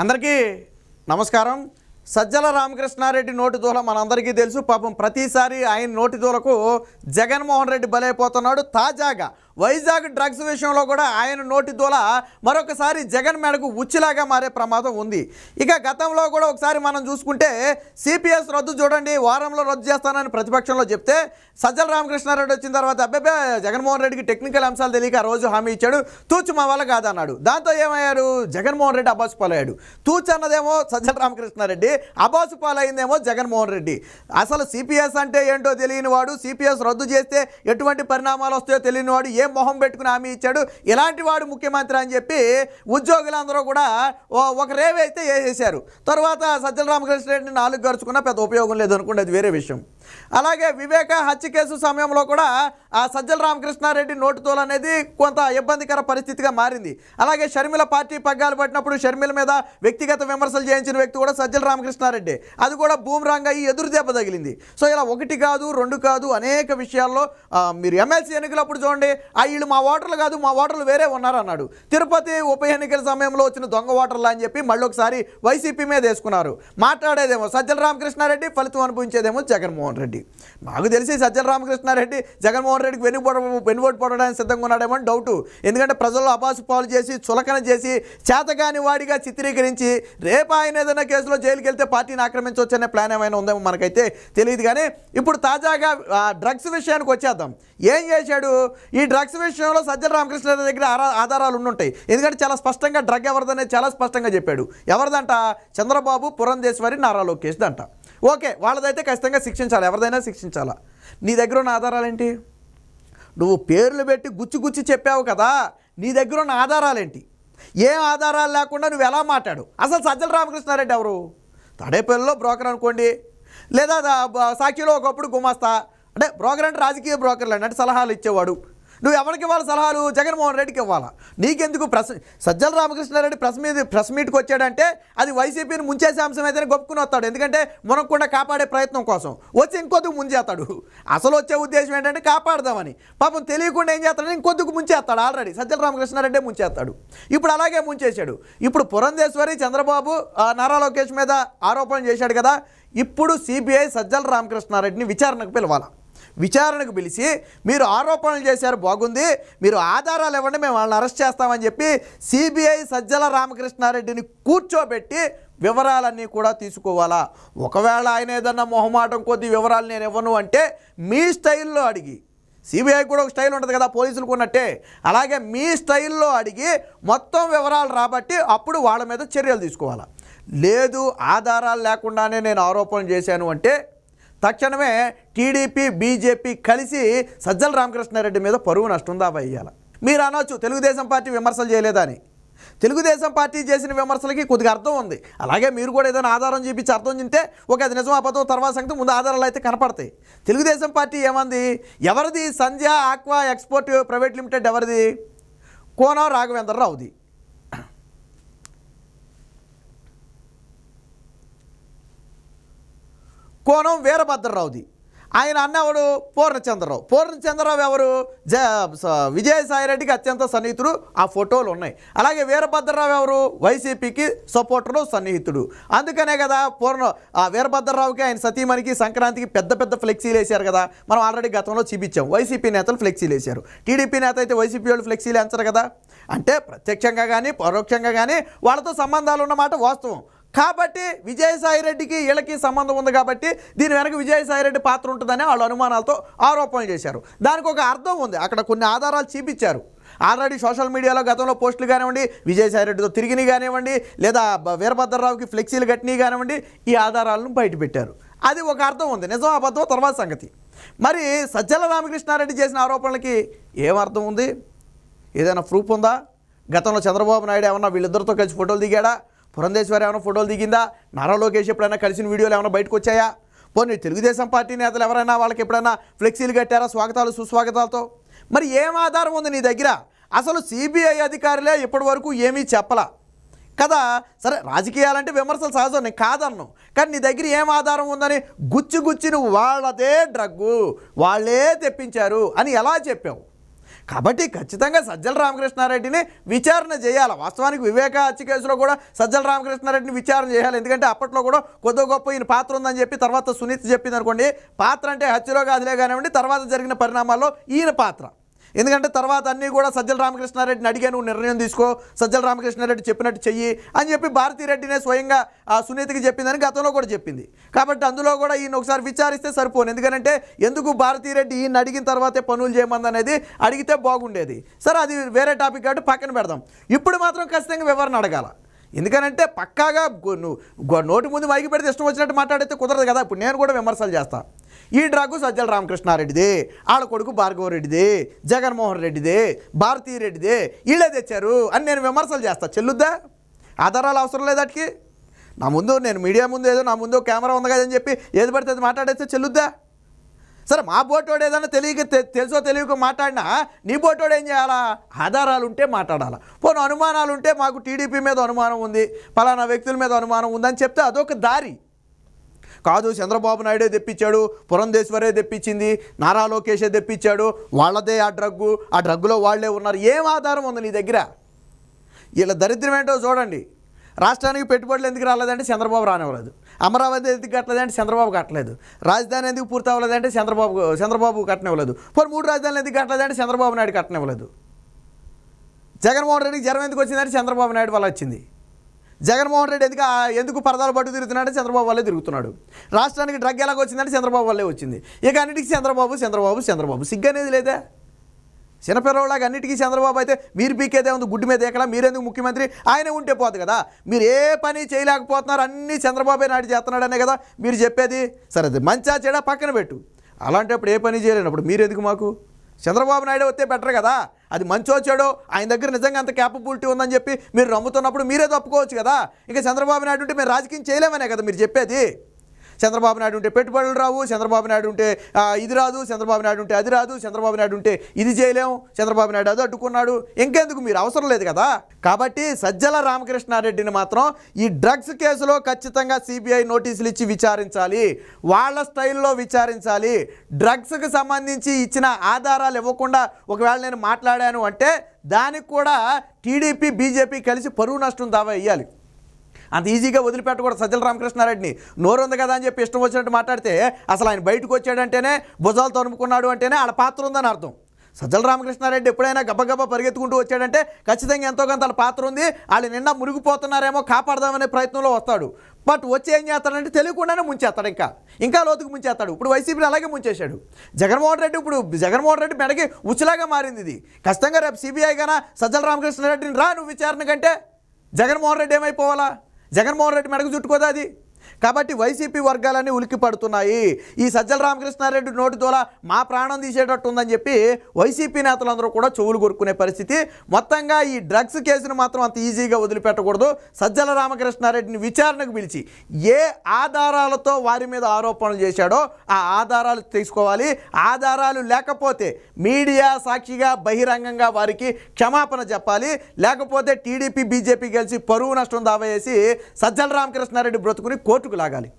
అందరికీ నమస్కారం. సజ్జల రామకృష్ణారెడ్డి నోటి దూల మనందరికీ తెలుసు. పాపం ప్రతిసారి ఆయన నోటి దూలకు జగన్మోహన్ రెడ్డి బలైపోతున్నాడు. తాజాగా వైజాగ్ డ్రగ్స్ విషయంలో కూడా ఆయన నోటి దూల మరొకసారి జగన్ మేడకు ఉచ్చిలాగా మారే ప్రమాదం ఉంది. ఇక గతంలో కూడా ఒకసారి మనం చూసుకుంటే సిపిఎస్ రద్దు చూడండి వారంలో రద్దు చేస్తానని ప్రతిపక్షంలో చెప్తే సజ్జల రామకృష్ణారెడ్డి వచ్చిన తర్వాత అబ్బాబే జగన్మోహన్ రెడ్డికి టెక్నికల్ అంశాలు తెలియక రోజు హామీ ఇచ్చాడు తూచు మా వల్ల కాదన్నాడు. దాంతో ఏమయ్యారు జగన్మోహన్ రెడ్డి అబ్బాసు పాలయ్యాడు. తూచు అన్నదేమో సజ్జల రామకృష్ణారెడ్డి అబ్బాసు పాలైందేమో జగన్మోహన్ రెడ్డి. అసలు సిపిఎస్ అంటే ఏంటో తెలియని వాడు సిపిఎస్ రద్దు చేస్తే ఎటువంటి పరిణామాలు వస్తాయో తెలియని వాడు ఏ మొహం పెట్టుకుని హామీ ఇచ్చాడు. ఇలాంటి వాడు ముఖ్యమంత్రి అని చెప్పి ఉద్యోగులందరూ కూడా ఓ- ఒక రేవైతే అయితే వేసేశారు. తర్వాత సజ్జల రామకృష్ణారెడ్డిని నాలుగు గరుచుకున్నా పెద్ద ఉపయోగం లేదు అది వేరే విషయం. అలాగే వివేక హత్య కేసు సమయంలో కూడా ఆ సజ్జల రామకృష్ణారెడ్డి నోటుతోలు అనేది కొంత ఇబ్బందికర పరిస్థితిగా మారింది. అలాగే షర్మిల పార్టీ పగ్గాలు పట్టినప్పుడు షర్మిల మీద వ్యక్తిగత విమర్శలు చేయించిన వ్యక్తి కూడా సజ్జల రామకృష్ణారెడ్డి. అది కూడా బూమరాంగ్ అయ్యి ఎదురు దెబ్బ తగిలింది. సో ఇలా ఒకటి కాదు రెండు కాదు అనేక విషయాల్లో మీరు ఎమ్మెల్సీ ఎన్నికలప్పుడు చూడండి ఆ వీళ్ళు మా ఓటర్లు కాదు మా ఓటర్లు వేరే ఉన్నారు అన్నాడు తిరుపతి ఉప ఎన్నికల సమయంలో వచ్చిన దొంగ ఓటర్లు అని చెప్పి మళ్ళీ ఒకసారి వైసీపీ మీద వేసుకున్నారు. మాట్లాడేదేమో సజ్జల రామకృష్ణారెడ్డి ఫలితం అనుభవించేదేమో జగన్మోహన్ రెడ్డి. నాకు తెలిసి సజ్జల రామకృష్ణారెడ్డి జగన్మోహన్ రెడ్డికి వెన్నుపోట వెన్నుపోటు పడడానికి సిద్ధంగా ఉన్నాడేమో డౌటు ఎందుకంటే ప్రజల్లో అబాసు పాలు చేసి చులకన చేసి చేతగాని వాడిగా చిత్రీకరించి రేపు ఆయన ఏదైనా కేసులో జైలుకి వెళ్తే పార్టీని ఆక్రమించవచ్చు అనే ప్లాన్ ఏమైనా ఉందేమో మనకైతే తెలియదు కానీ ఇప్పుడు తాజాగా ఆ, డ్రగ్స్ విషయానికి వచ్చేద్దాం. ఏం చేశాడు? ఈ డ్రగ్స్ విషయంలో సజ్జల రామకృష్ణారెడ్డి దగ్గర ఆరా- ఆధారాలు ఉండుంటాయి. ఎందుకంటే చాలా స్పష్టంగా డ్రగ్ ఎవరిదనేది చాలా స్పష్టంగా చెప్పాడు. ఎవరిదంట? చంద్రబాబు పురంధేశ్వరి నారా లోకేష్ దంట. ఓకే వాళ్ళదైతే ఖచ్చితంగా శిక్షించాలి. ఎవరిదైనా శిక్షించాలా? నీ దగ్గర ఉన్న ఆధారాలేంటి? నువ్వు పేర్లు పెట్టి గుచ్చి గుచ్చి చెప్పావు కదా నీ దగ్గర ఉన్న ఆధారాలేంటి? ఏం ఆధారాలు లేకుండా నువ్వు ఎలా మాట్లాడు? అసలు సజ్జల రామకృష్ణారెడ్డి ఎవరు? తడేపల్లిలో బ్రోకర్ అనుకోండి. లేదా సాక్షిలో ఒకప్పుడు గుమాస్తా. అంటే బ్రోకర్ అంటే రాజకీయ బ్రోకర్లు అండి అంటే సలహాలు ఇచ్చేవాడు. నువ్వు ఎవరికి ఇవ్వాలి సలహాలు? జగన్మోహన్ రెడ్డికి ఇవ్వాలా? నీకెందుకు ప్రెస్ సజ్జల రామకృష్ణారెడ్డి ప్రెస్ మీద ప్రెస్ మీట్కి వచ్చాడంటే అది వైసీపీని ముంచేసే అంశం అయితేనే గొప్పకుని వస్తాడు. ఎందుకంటే మునక్కుండా కాపాడే ప్రయత్నం కోసం. వచ్చి ఇంకొద్దుకు ముంచేస్తాడు. అసలు వచ్చే ఉద్దేశం ఏంటంటే కాపాడదామని. పాపం తెలియకుండా ఏం చేస్తాడు ఇంకొద్దుకు ముంచేస్తాడు ఆల్రెడీ. సజ్జల రామకృష్ణారెడ్డి ముంచేస్తాడు. ఇప్పుడు అలాగే ముంచేశాడు. ఇప్పుడు పురంధేశ్వరి చంద్రబాబు నారా లోకేష్ మీద ఆరోపణలు చేశాడు కదా. ఇప్పుడు సిబిఐ సజ్జల రామకృష్ణారెడ్డిని విచారణకు పిలవాలి? విచారణకు పిలిచి మీరు ఆరోపణలు చేశారు బాగుంది. మీరు ఆధారాలు ఇవ్వండి మేము వాళ్ళని అరెస్ట్ చేస్తామని చెప్పి సిబిఐ సజ్జల రామకృష్ణారెడ్డిని కూర్చోబెట్టి వివరాలన్నీ కూడా తీసుకోవాలా? ఒకవేళ ఆయన ఏదన్నా మొహమాటం కొద్ది వివరాలు నేను ఇవ్వను అంటే మీ స్టైల్లో అడిగి సిబిఐ కూడా ఒక స్టైల్ ఉంటుంది కదా పోలీసులకు ఉన్నట్టే. అలాగే మీ స్టైల్లో అడిగి మొత్తం వివరాలు రాబట్టి అప్పుడు వాళ్ళ మీద చర్యలు తీసుకోవాలి? లేదు ఆధారాలు లేకుండానే నేను ఆరోపణలు చేశాను అంటే తక్షణమే టీడీపీ బీజేపీ కలిసి సజ్జల రామకృష్ణారెడ్డి మీద పరువు నష్టం దాబా వేయాలి మీరు అనొచ్చు తెలుగుదేశం పార్టీ విమర్శలు చేయలేదని తెలుగుదేశం పార్టీ చేసిన విమర్శలకి కొద్దిగా అర్థం ఉంది. అలాగే మీరు కూడా ఏదైనా ఆధారం చూపించి అర్థం చెందితే ఒక అది నిజం అబద్ధం తర్వాత సంగతి ముందు ఆధారాలు అయితే కనపడతాయి. తెలుగుదేశం పార్టీ ఏమంది? ఎవరిది Sandhya aqua export private limited ఎవరిది? కోనం రాఘవేంద్రరావుది. కోణం వీరభద్రరావుది. ఆయన అన్నవాడు పూర్ణచంద్రరావు. పూర్ణచంద్రరావు ఎవరు? జ స- విజయసాయిరెడ్డికి అత్యంత సన్నిహితుడు. ఆ ఫోటోలు ఉన్నాయి. అలాగే వీరభద్రరావు ఎవరు? వైసీపీకి సపోర్టరు సన్నిహితుడు. అందుకనే కదా పూర్ణ ఆ వీరభద్రరావుకి ఆయన సతీమణికి సంక్రాంతికి పెద్ద పెద్ద ఫ్లెక్సీలు వేశారు కదా. మనం ఆల్రెడీ గతంలో చూపించాం. వైసీపీ నేతలు ఫ్లెక్సీలు వేశారు. టీడీపీ నేత అయితే వైసీపీ వాళ్ళు ఫ్లెక్సీలు వేస్తారు కదా. అంటే ప్రత్యక్షంగా కానీ పరోక్షంగా కానీ వాళ్ళతో సంబంధాలు ఉన్నమాట వాస్తవం. కాబట్టి విజయసాయి రెడ్డికి వీళ్ళకి సంబంధం ఉంది కాబట్టి దీని వెనక విజయసాయి రెడ్డి పాత్ర ఉంటుందని వాళ్ళు అనుమానాలతో ఆరోపణలు చేశారు. దానికి ఒక అర్థం ఉంది. అక్కడ కొన్ని ఆధారాలు చూపించారు. ఆల్రెడీ సోషల్ మీడియాలో గతంలో పోస్టులు కానివ్వండి విజయసాయిరెడ్డితో తిరిగిని కానివ్వండి లేదా వీరభద్రరావుకి ఫ్లెక్సీలు కట్టినవి కానివ్వండి ఈ ఆధారాలను బయటపెట్టారు అది ఒక అర్థం ఉంది. నిజం అబద్ధం తర్వాత సంగతి. మరి సజ్జల రామకృష్ణారెడ్డి చేసిన ఆరోపణలకి ఏం అర్థం ఉంది? ఏదైనా ప్రూఫ్ ఉందా? గతంలో చంద్రబాబు నాయుడు ఏమన్నా వీళ్ళిద్దరితో కలిసి ఫోటోలు దిగాడా? పురంధేశ్వరి ఏమైనా ఫోటోలు దిగిందా? నారా లోకేష్ ఎప్పుడైనా కలిసిన వీడియోలు ఏమైనా బయటకు వచ్చాయా? పోనీ తెలుగుదేశం పార్టీ నేతలు ఎవరైనా వాళ్ళకి ఎప్పుడైనా ఫ్లెక్సీలు కట్టారా? స్వాగతాలు సుస్వాగతాలతో? మరి ఏం ఆధారం ఉంది నీ దగ్గర? అసలు సిబిఐ అధికారులే ఇప్పటి వరకు ఏమీ చెప్పలా. కదా సరే రాజకీయాలంటే విమర్శలు సహజం నేను కాదన్ను. కానీ నీ దగ్గర ఏం ఆధారం ఉందని గుచ్చి గుచ్చి నువ్వు వాళ్ళదే డ్రగ్గు. వాళ్ళే తెప్పించారు అని ఎలా చెప్పావు? కాబట్టి ఖచ్చితంగా సజ్జల రామకృష్ణారెడ్డిని విచారణ చేయాలి. వాస్తవానికి వివేక హత్య కేసులో కూడా సజ్జల రామకృష్ణారెడ్డిని విచారణ చేయాలి. ఎందుకంటే అప్పట్లో కూడా కొద్ది గొప్ప ఈయన పాత్ర ఉందని చెప్పి తర్వాత సునీత్ చెప్పింది అనుకోండి పాత్ర అంటే హత్యలో కాదులే కానివ్వండి తర్వాత జరిగిన పరిణామాల్లో ఈయన పాత్ర. ఎందుకంటే తర్వాత అన్నీ కూడా సజ్జల రామకృష్ణారెడ్డిని అడిగా నువ్వు నిర్ణయం తీసుకో సజ్జల రామకృష్ణారెడ్డి చెప్పినట్టు చెయ్యి అని చెప్పి భారతీరెడ్డినే స్వయంగా ఆ సునీతకి చెప్పిందని గతంలో కూడా చెప్పింది. కాబట్టి అందులో కూడా ఈయన ఒకసారి విచారిస్తే సరిపోను. ఎందుకంటే ఎందుకు భారతీరెడ్డి ఈయన అడిగిన తర్వాతే పనులు చేయమంది అనేది అడిగితే బాగుండేది. సరే అది వేరే టాపిక్ కాబట్టి పక్కన పెడదాం. ఇప్పుడు మాత్రం ఖచ్చితంగా వివరణ అడగాల. ఎందుకనంటే పక్కాగా గొ- నువ్వు గొ- నోటి ముందు మైకి పెడితే ఇష్టం వచ్చినట్టు మాట్లాడితే కుదరదు కదా. ఇప్పుడు నేను కూడా విమర్శలు చేస్తా. ఈ డ్రగ్ సజ్జల రామకృష్ణారెడ్డిది ఆడ కొడుకు భార్గవరెడ్డిది జగన్మోహన్ రెడ్డిదే భారతీ రెడ్డిదే వీళ్ళే తెచ్చారు అని నేను విమర్శలు చేస్తా. చెల్లుద్దా? ఆధారాలు అవసరం లేదాటికి నా ముందు నేను మీడియా ముందు ఏదో నా ముందు కెమెరా ఉంది కదని చెప్పి ఏది పడితే అది మాట్లాడేస్తే చెల్లుద్దా? సరే మా బోటోడు ఏదైనా తెలియక తెలుసో తెలియక మాట్లాడినా నీ బోటోడు ఏం చేయాలా? ఆధారాలు ఉంటే మాట్లాడాలా. పోను అనుమానాలు ఉంటే మాకు టీడీపీ మీద అనుమానం ఉంది పలానా వ్యక్తుల మీద అనుమానం ఉందని చెప్తే అదొక దారి. కాదు చంద్రబాబు నాయుడే తెప్పించాడు పురంధేశ్వరే తెప్పించింది నారా లోకేషే తెప్పించాడు వాళ్ళదే ఆ డ్రగ్గు ఆ డ్రగ్గులో వాళ్ళే ఉన్నారు. ఏం ఆధారం ఉంది నీ దగ్గర? వీళ్ళ దరిద్రం ఏంటో చూడండి. రాష్ట్రానికి పెట్టుబడులు ఎందుకు రాలేదంటే చంద్రబాబు రానివ్వలేదు. అమరావతి ఎందుకు కట్టలేదంటే చంద్రబాబు కట్టలేదు. రాజధాని ఎందుకు పూర్తి అవ్వలేదంటే చంద్రబాబు చంద్రబాబు కట్టనివ్వలేదు. పోనీ మూడు రాజధానులు ఎందుకు కట్టలేదంటే చంద్రబాబు నాయుడు కట్టనివ్వలేదు. జగన్మోహన్ రెడ్డికి జ్వరం ఎందుకు వచ్చిందంటే చంద్రబాబు నాయుడు వల్ల వచ్చింది. జగన్మోహన్ రెడ్డి ఎందుకు ఎందుకు పరదాలు పట్టు తిరుగుతున్నాడంటే చంద్రబాబు వల్లే తిరుగుతున్నాడు. రాష్ట్రానికి డ్రగ్ ఎలాగ వచ్చిందంటే చంద్రబాబు వల్లే వచ్చింది. ఇక అన్నిటికీ చంద్రబాబు చంద్రబాబు చంద్రబాబు సిగ్గు అనేది లేదా? చిన్నపిల్లలాగా అన్నిటికీ చంద్రబాబు అయితే మీరు పీకేదే ఉంది గుడ్డు మీద ఎక్కడ మీరెందుకు ముఖ్యమంత్రి? ఆయన ఉంటే పోదు కదా. మీరు ఏ పని చేయలేకపోతున్నారు అన్నీ చంద్రబాబే నాయుడు చేస్తున్నాడనే కదా మీరు చెప్పేది. సరే అది మంచా చెడా పక్కన పెట్టు. అలాంటప్పుడు ఏ పని చేయలేనప్పుడు మీరు ఎందుకు మాకు? చంద్రబాబు నాయుడు వస్తే బెటర్ కదా. అది మంచి వచ్చాడో ఆయన దగ్గర నిజంగా అంత క్యాపబిలిటీ ఉందని చెప్పి మీరు నమ్ముతున్నప్పుడు మీరే తప్పుకోవచ్చు కదా. ఇంకా చంద్రబాబు నాయుడు ఉంటే మేము రాజకీయం చేయలేమనే కదా మీరు చెప్పేది. చంద్రబాబు నాయుడు ఉంటే పెట్టుబడులు రావు చంద్రబాబు నాయుడు ఉంటే ఇది రాదు చంద్రబాబు నాయుడు ఉంటే అది రాదు చంద్రబాబు నాయుడు ఉంటే ఇది చేయలేము చంద్రబాబు నాయుడు అది అడ్డుకున్నాడు. ఇంకెందుకు మీరు? అవసరం లేదు కదా. కాబట్టి సజ్జల రామకృష్ణారెడ్డిని మాత్రం ఈ డ్రగ్స్ కేసులో ఖచ్చితంగా సిబిఐ నోటీసులు ఇచ్చి విచారించాలి. వాళ్ళ స్టైల్లో విచారించాలి. డ్రగ్స్కి సంబంధించి ఇచ్చిన ఆధారాలు ఇవ్వకుండా ఒకవేళ నేను మాట్లాడాను అంటే దానికి కూడా టీడీపీ బీజేపీ కలిసి పరువు నష్టం దావా వేయాలి అంత ఈజీగా వదిలిపెట్టకూడదు సజ్జల రామకృష్ణారెడ్డిని. నోరు ఉంది కదా అని చెప్పి ఇష్టం వచ్చినట్టు మాట్లాడితే అసలు ఆయన బయటకు వచ్చాడంటేనే భుజాలు తరుముకున్నాడు అంటేనే ఆడ పాత్ర ఉందని అర్థం. సజ్జల రామకృష్ణారెడ్డి ఎప్పుడైనా గబగబ పరిగెత్తుకుంటూ వచ్చాడంటే ఖచ్చితంగా ఎంతో కొంత వాళ్ళ పాత్ర ఉంది. వాళ్ళు నిన్న మునిగిపోతున్నారేమో కాపాడదామనే ప్రయత్నంలో వస్తాడు. బట్ వచ్చి ఏం చేస్తాడంటే తెలియకుండానే ముంచేస్తాడు ఇంకా. ఇంకా లోతుకు ముంచేస్తాడు. ఇప్పుడు వైసీపీని అలాగే ముంచేశాడు. జగన్మోహన్ రెడ్డి ఇప్పుడు జగన్మోహన్ రెడ్డి మెడకి ఉచ్చులాగా మారింది ఇది. ఖచ్చితంగా రేపు సిబిఐ కన్నా సజ్జల రామకృష్ణారెడ్డిని రా నువ్వు విచారణ కంటే జగన్మోహన్ రెడ్డి ఏమైపోవాలా? జగన్మోహన్ రెడ్డి మెడకు చుట్టుకోదా అది? కాబట్టి వైసీపీ వర్గాలన్నీ ఉలిక్కి పడుతున్నాయి. ఈ సజ్జల రామకృష్ణారెడ్డి నోటి ద్వారా మా ప్రాణం తీసేటట్టు ఉందని చెప్పి వైసీపీ నేతలందరూ కూడా చెవులు కొరుకునే పరిస్థితి. మొత్తంగా ఈ డ్రగ్స్ కేసును మాత్రం అంత ఈజీగా వదిలిపెట్టకూడదు. సజ్జల రామకృష్ణారెడ్డిని విచారణకు పిలిచి ఏ ఆధారాలతో వారి మీద ఆరోపణలు చేశాడో ఆ ఆధారాలు తీసుకోవాలి. ఆధారాలు లేకపోతే మీడియా సాక్షిగా బహిరంగంగా వారికి క్షమాపణ చెప్పాలి. లేకపోతే టీడీపీ బీజేపీ కలిసి పరువు నష్టం దావా సజ్జల రామకృష్ణారెడ్డి బ్రతుకుని కోర్టు కోర్టుకు లాగాలి